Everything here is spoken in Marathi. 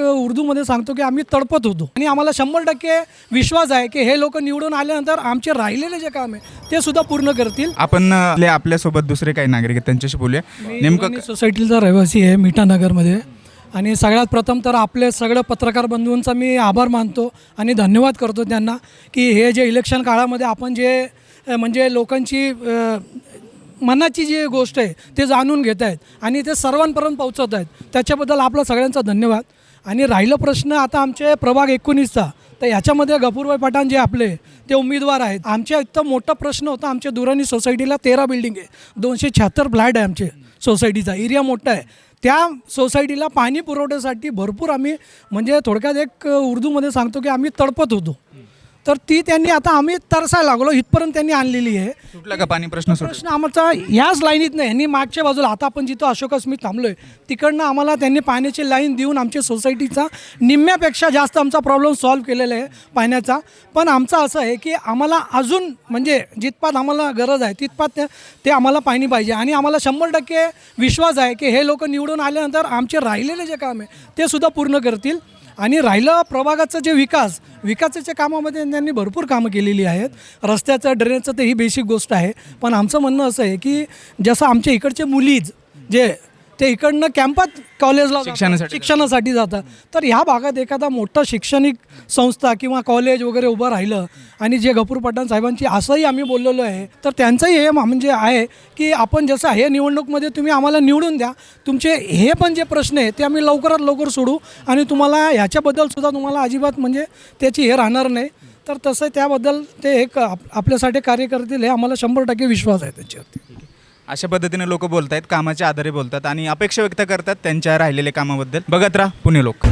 उर्दूमध्ये सांगतो की आम्ही तडपत होतो. आणि आम्हाला शंभर टक्के विश्वास आहे की हे लोक निवडून आल्यानंतर आमचे राहिलेले जे काम आहे ते सुद्धा पूर्ण करतील. आपण आपल्यासोबत दुसरे काही नागरिक आहेत त्यांच्याशी बोलूया. नेमकं सोसायटीचा रहिवासी आहे मिठानगरमध्ये. आणि सगळ्यात प्रथम तर आपले सगळं पत्रकार बंधूंचा मी आभार मानतो आणि धन्यवाद करतो त्यांना की हे जे इलेक्शन काळामध्ये आपण जे म्हणजे लोकांची मनाची जी गोष्ट आहे ते जाणून घेत आहेत आणि ते सर्वांपर्यंत पोहोचवत आहेत. त्याच्याबद्दल आपला सगळ्यांचा धन्यवाद. आणि राहिलं प्रश्न आता आमचे प्रभाग एकोणीसचा. तर याच्यामध्ये गफूरभाई पठाण जे आपले ते उमेदवार आहेत. आमच्या इथं मोठा प्रश्न होता आमच्या दुरानी सोसायटीला तेरा बिल्डिंग आहे. दोनशे शहात्तर फ्लॅट आहे आमचे सोसायटीचा एरिया मोठा आहे. त्या सोसायटीला पाणी पुरवठ्यासाठी भरपूर आम्ही म्हणजे थोडक्यात एक उर्दूमध्ये सांगतो की आम्ही तडपत होतो. तर ती त्यांनी आता आम्ही तरसायला लागलो. इथपर्यंत त्यांनी आणलेली आहे. सुटला का पाणी? प्रश्न सुटला. प्रश्न आमचा याच लाईनीत नाही. यांनी मागच्या बाजूला आता आपण जिथं अशोक मी थांबलोय तिकडनं आम्हाला त्यांनी पाण्याची लाईन देऊन आमच्या सोसायटीचा निम्म्यापेक्षा जास्त आमचा प्रॉब्लेम सॉल्व्ह केलेला आहे पाण्याचा. पण आमचं असं आहे की आम्हाला अजून म्हणजे जितपात आम्हाला गरज आहे तितपात ते- ते आम्हाला पाणी पाहिजे. आणि आम्हाला शंभर टक्के विश्वास आहे की हे लोक निवडून आल्यानंतर आमचे राहिलेले जे काम आहे ते सुद्धा पूर्ण करतील. आणि राहिलं प्रभागाचा जे विकास विकासाच्या कामामध्ये त्यांनी भरपूर कामं केलेली आहेत. रस्त्याचं ड्रेनेजचं ते ही बेसिक गोष्ट आहे. पण आमचं म्हणणं असं आहे की जसं आमच्या इकडचे मुलीज जे ते इकडनं कॅम्पात कॉलेजला शिक्षणासाठी शिक्षणासाठी जातात. तर ह्या भागात एखादा मोठा शैक्षणिक संस्था किंवा कॉलेज वगैरे उभं राहिलं आणि जे गपूर पठाण साहेबांची असंही आम्ही बोललेलो आहे तर त्यांचंही हे म्हणजे आहे की आपण जसं हे निवडणूकमध्ये तुम्ही आम्हाला निवडून द्या. तुमचे हे पण जे प्रश्न आहे ते आम्ही लवकरात लवकर सोडू आणि तुम्हाला ह्याच्याबद्दल सुद्धा तुम्हाला अजिबात म्हणजे त्याची हे राहणार नाही. तर तसं त्याबद्दल ते एक आप- आपल्यासाठी कार्य करतील हे आम्हाला शंभर टक्के विश्वास आहे त्याच्यावरती. अशा पद्धतीने लोक आहेत कामाच्या आधारे बोलतात आणि अपेक्षा व्यक्त करतात त्यांच्या राहिलेल्या कामाबद्दल. बघत राहा पुणे लोक.